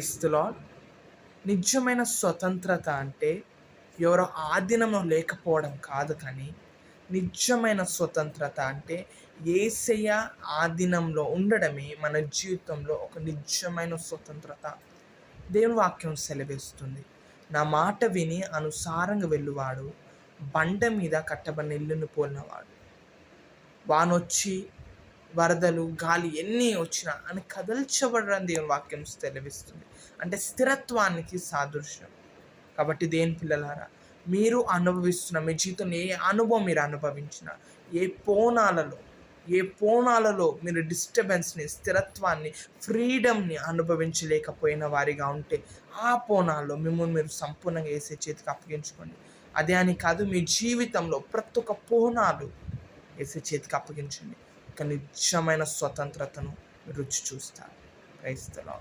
క్రీస్తులో నిజమైన స్వతంత్రత అంటే ఎవరో ఆధీనంలో లేకపోవడం కాదు కానీ నిజమైన స్వతంత్రత అంటే ఏసయ్య ఆధీనంలో ఉండడమే మన జీవితంలో ఒక నిజమైన స్వతంత్రత. దేవుని వాక్యం సెలవిస్తుంది. నా మాట విని అనుసారంగా వెళ్ళువాడు బండ మీద కట్టబడిన ఇల్లును పోలినవాడు. వానొచ్చి వరదలు గాలి ఎన్ని వచ్చినా అని కదల్చబడడం దేవుని వాక్యం తెలివిస్తుంది అంటే స్థిరత్వానికి సాదృశ్యం. కాబట్టి దేని పిల్లలారా మీరు అనుభవిస్తున్న మీ జీవితంలో ఏ అనుభవం మీరు అనుభవించిన ఏ పోనాలలో ఏ పోనాలలో మీరు డిస్టర్బెన్స్ని స్థిరత్వాన్ని ఫ్రీడమ్ని అనుభవించలేకపోయిన వారిగా ఉంటే ఆ పోనాల్లో మిమ్మల్ని మీరు సంపూర్ణంగా వేసే చేతికి అప్పగించుకోండి. అదే అని కాదు మీ జీవితంలో ప్రతి ఒక్క పోనాలు వేసే చేతికి అప్పగించండి. యొక్క నిజమైన స్వతంత్రతను రుచి చూస్తారు. క్రైస్తలో